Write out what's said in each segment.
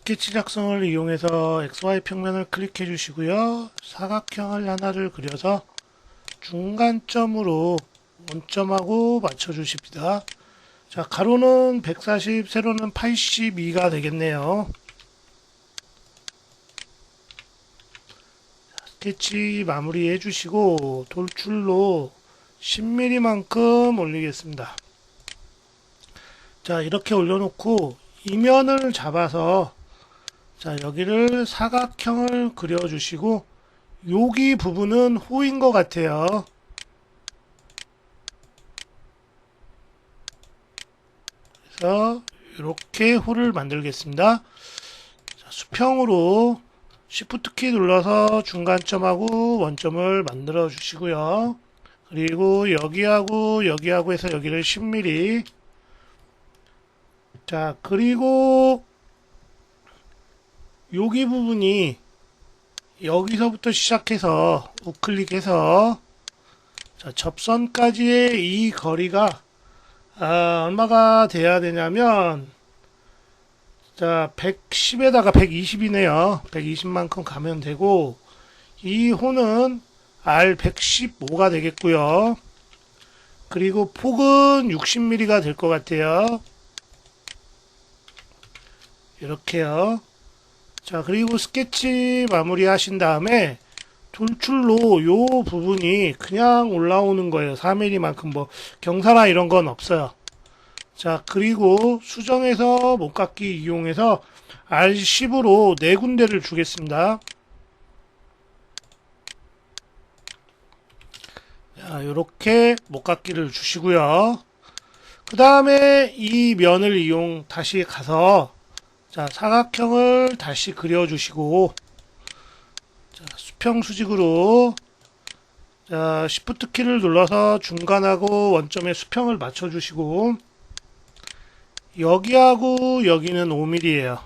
스케치 작성을 이용해서 XY 평면을 클릭해 주시고요. 사각형을 하나를 그려서 중간점으로 원점하고 맞춰 주십니다. 자, 가로는 140, 세로는 82가 되겠네요. 자, 스케치 마무리해 주시고 돌출로 10mm만큼 올리겠습니다. 자, 이렇게 올려놓고 이면을 잡아서 자, 여기를 사각형을 그려주시고 여기 부분은 호인 것 같아요. 그래서 이렇게 호를 만들겠습니다. 자, 수평으로 Shift 키 눌러서 중간점하고 원점을 만들어 주시고요. 그리고 여기하고 여기하고 해서 여기를 10mm 자 그리고 여기 부분이 여기서부터 시작해서 우클릭해서 자, 접선까지의 이 거리가 아, 얼마가 돼야 되냐면 자 110에다가 120이네요. 120만큼 가면 되고 이 호는 R115가 되겠고요. 그리고 폭은 60mm가 될 것 같아요. 이렇게요 자, 그리고 스케치 마무리 하신 다음에 돌출로 요 부분이 그냥 올라오는 거예요. 4mm만큼 뭐 경사나 이런 건 없어요. 자, 그리고 수정해서 목깎이 이용해서 R10으로 네 군데를 주겠습니다. 자, 요렇게 목깎이를 주시고요. 그 다음에 이 면을 이용 다시 가서 자, 사각형을 다시 그려주시고, 자, 수평 수직으로, 자, Shift 키를 눌러서 중간하고 원점에 수평을 맞춰주시고, 여기하고 여기는 5mm예요.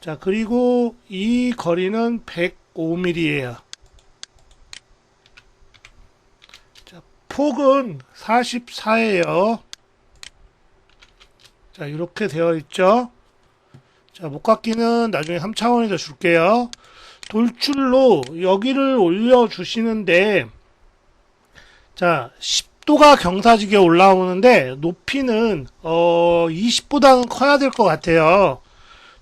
자, 그리고 이 거리는 105mm예요. 자, 폭은 44예요. 자, 이렇게 되어 있죠. 자, 목깎이는 나중에 3차원에 서 줄게요. 돌출로 여기를 올려 주시는데, 자, 10도가 경사지게 올라오는데, 높이는, 어, 20보다는 커야 될 것 같아요.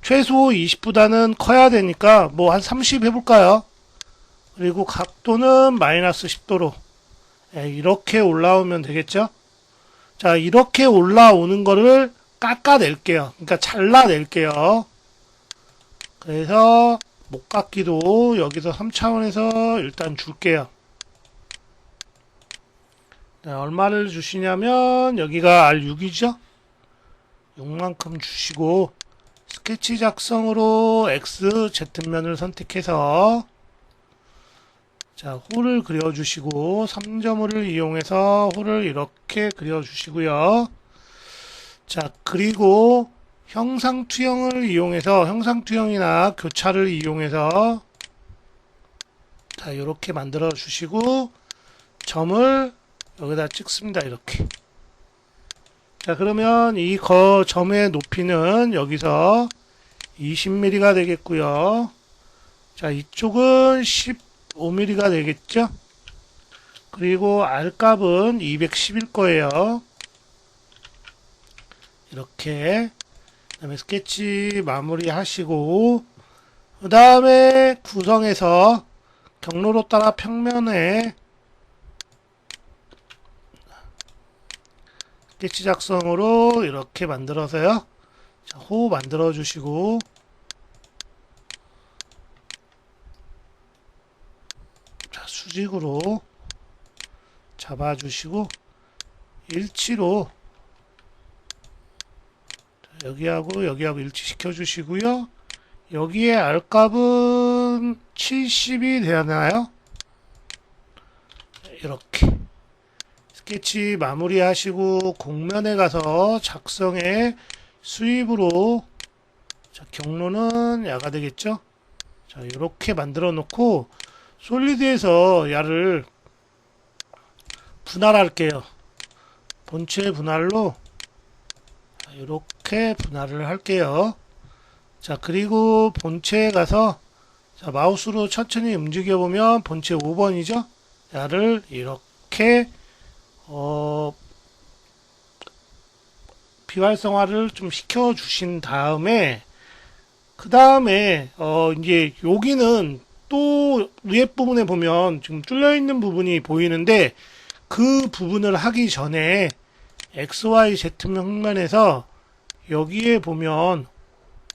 최소 20보다는 커야 되니까, 뭐, 한 30 해볼까요? 그리고 각도는 마이너스 10도로. 예, 이렇게 올라오면 되겠죠? 자, 이렇게 올라오는 거를 깎아낼게요. 그러니까 잘라낼게요. 그래서 목깎기도 여기서 3차원에서 일단 줄게요. 네, 얼마를 주시냐면 여기가 R6이죠? 6만큼 주시고 스케치 작성으로 X, Z면을 선택해서 자, 홀을 그려주시고 3점을 이용해서 홀을 이렇게 그려주시고요. 자, 그리고 형상 투영을 이용해서 형상 투영이나 교차를 이용해서 자, 이렇게 만들어 주시고 점을 여기다 찍습니다. 이렇게. 자, 그러면 이 거 점의 높이는 여기서 20mm가 되겠고요. 자, 이쪽은 15mm가 되겠죠? 그리고 R값은 210일 거예요. 이렇게 그다음에 스케치 마무리 하시고 그 다음에 구성해서 경로로 따라 평면에 스케치 작성으로 이렇게 만들어서요. 자, 호 만들어 주시고 자, 수직으로 잡아 주시고 일치로 여기하고 여기하고 일치시켜 주시고요. 여기에 R값은 70이 되나요? 이렇게 스케치 마무리 하시고 공면에 가서 작성에 수입으로 자, 경로는 야가 되겠죠? 자, 이렇게 만들어 놓고 솔리드에서 야를 분할할게요. 본체 분할로 이렇게 분할을 할게요. 자, 그리고 본체에 가서 자, 마우스로 천천히 움직여 보면 본체 5번이죠? 야를 이렇게 어 비활성화를 좀 시켜 주신 다음에 그 다음에 어 이제 여기는 또 위에 부분에 보면 지금 뚫려 있는 부분이 보이는데 그 부분을 하기 전에 XYZ 평면에서 여기에 보면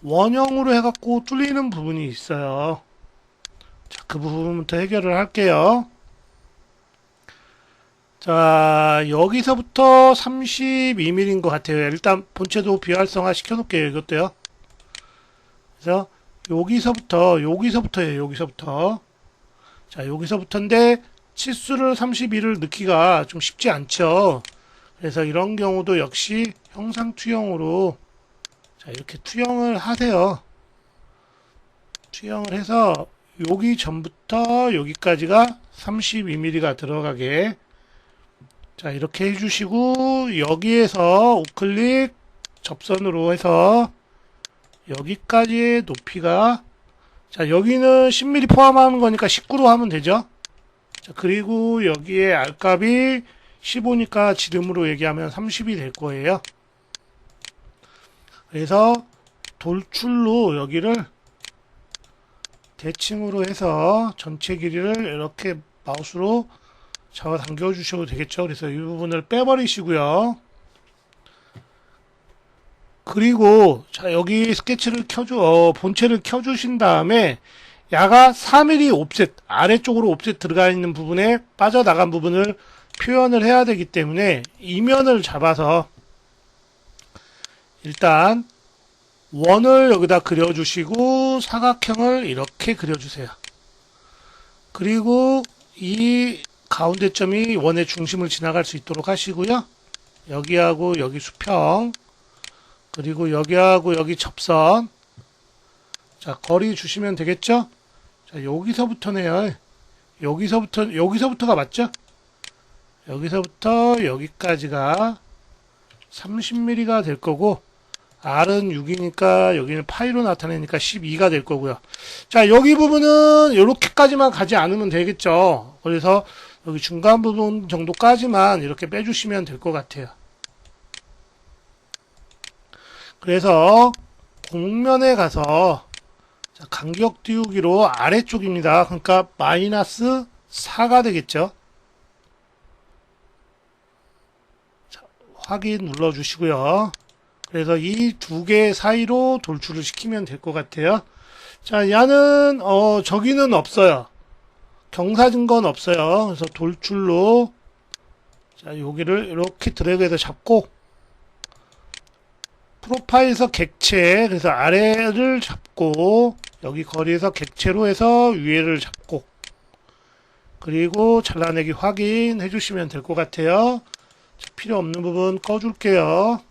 원형으로 해갖고 뚫리는 부분이 있어요. 자, 그 부분부터 해결을 할게요. 자, 여기서부터 32mm인 것 같아요. 일단 본체도 비활성화 시켜놓을게요. 이것도요. 그래서 여기서부터, 여기서부터예요. 여기서부터. 자, 여기서부터인데 치수를 32를 넣기가 좀 쉽지 않죠. 그래서 이런 경우도 역시 형상 투영으로 자, 이렇게 투영을 하세요. 투영을 해서 여기 전부터 여기까지가 32mm가 들어가게 자 이렇게 해주시고 여기에서 우클릭 접선으로 해서 여기까지의 높이가 자 여기는 10mm 포함하는 거니까 19로 하면 되죠 자 그리고 여기에 R값이 15니까 지름으로 얘기하면 30이 될 거예요 그래서 돌출로 여기를 대칭으로 해서 전체 길이를 이렇게 마우스로 잡아당겨 주셔도 되겠죠. 그래서 이 부분을 빼버리시고요. 그리고 자 여기 스케치를 켜주 어, 본체를 켜주신 다음에 야가 3mm 옵셋 아래쪽으로 옵셋 들어가 있는 부분에 빠져나간 부분을 표현을 해야 되기 때문에 이면을 잡아서 일단 원을 여기다 그려주시고 사각형을 이렇게 그려주세요. 그리고 이 가운데 점이 원의 중심을 지나갈 수 있도록 하시고요. 여기하고 여기 수평 그리고 여기하고 여기 접선 자 거리 주시면 되겠죠? 자 여기서부터네요. 여기서부터 여기서부터가 맞죠? 여기서부터 여기까지가 30mm가 될 거고 R은 6이니까 여기는 파이로 나타내니까 12가 될 거고요. 자, 여기 부분은 이렇게까지만 가지 않으면 되겠죠. 그래서 여기 중간 부분 정도까지만 이렇게 빼주시면 될 것 같아요. 그래서 공면에 가서 자, 간격 띄우기로 아래쪽입니다. 그러니까 마이너스 4가 되겠죠. 자, 확인 눌러주시고요. 그래서 이 두 개 사이로 돌출을 시키면 될 것 같아요. 자, 야는 어 저기는 없어요. 경사진 건 없어요. 그래서 돌출로 자, 여기를 이렇게 드래그해서 잡고 프로파일에서 객체 그래서 아래를 잡고 여기 거리에서 객체로 해서 위에를 잡고 그리고 잘라내기 확인해 주시면 될 것 같아요. 자, 필요 없는 부분 꺼줄게요.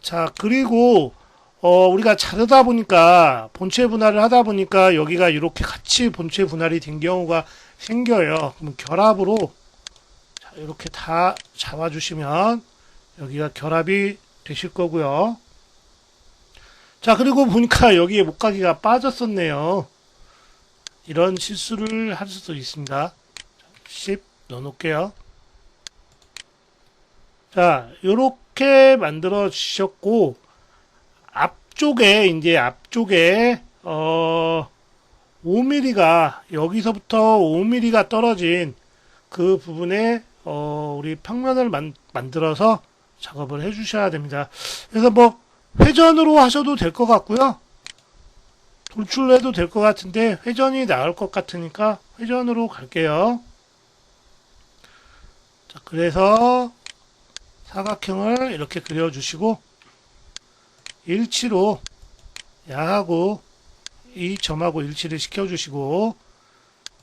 자, 그리고 어, 우리가 자르다 보니까 본체 분할을 하다 보니까 여기가 이렇게 같이 본체 분할이 된 경우가 생겨요. 그럼 결합으로 자, 이렇게 다 잡아주시면 여기가 결합이 되실 거고요. 자, 그리고 보니까 여기에 목가기가 빠졌었네요. 이런 실수를 할 수도 있습니다. 10 넣어놓을게요. 자, 요렇게 만들어 주셨고, 앞쪽에, 이제 앞쪽에, 어, 5mm가, 여기서부터 5mm가 떨어진 그 부분에, 어, 우리 평면을 만, 만들어서 작업을 해 주셔야 됩니다. 그래서 뭐, 회전으로 하셔도 될 것 같고요. 돌출로 해도 될 것 같은데, 회전이 나을 것 같으니까, 회전으로 갈게요. 자, 그래서, 사각형을 이렇게 그려주시고 일치로 야하고 이 점하고 일치를 시켜주시고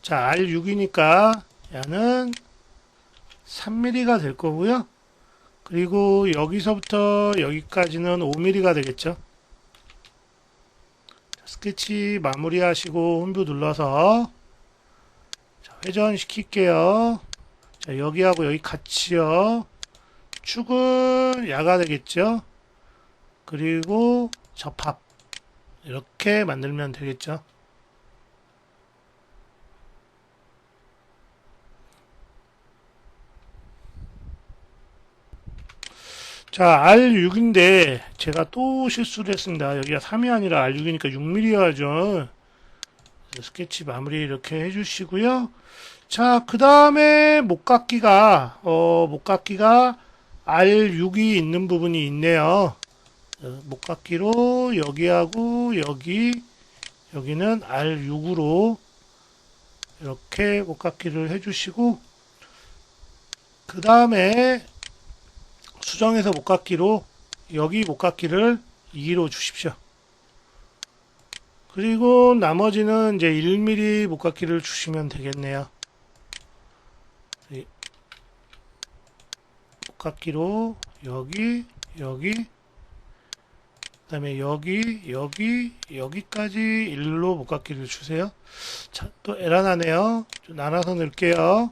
자 R6이니까 야는 3mm가 될 거고요. 그리고 여기서부터 여기까지는 5mm가 되겠죠. 스케치 마무리하시고 홈뷰 눌러서 자, 회전시킬게요. 자, 여기하고 여기 같이요. 축은 야가 되겠죠. 그리고 접합. 이렇게 만들면 되겠죠. 자, R6인데 제가 또 실수를 했습니다. 여기가 3이 아니라 R6이니까 6mm여야죠. 스케치 마무리 이렇게 해주시고요. 자, 그 다음에 목깎기가 어, 목깎기가 R6이 있는 부분이 있네요. 어, 목깎기로 여기하고 여기 여기는 R6으로 이렇게 목깎기를 해주시고 그 다음에 수정해서 목깎기로 여기 목깎기를 2로 주십시오. 그리고 나머지는 이제 1mm 목깎기를 주시면 되겠네요. 목깎기로 여기 여기 그 다음에 여기 여기 여기까지 1로 목깎기를 주세요. 자, 또 에러 나네요. 좀 나눠서 넣을게요.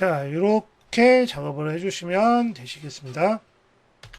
자, 이렇게 작업을 해주시면 되시겠습니다.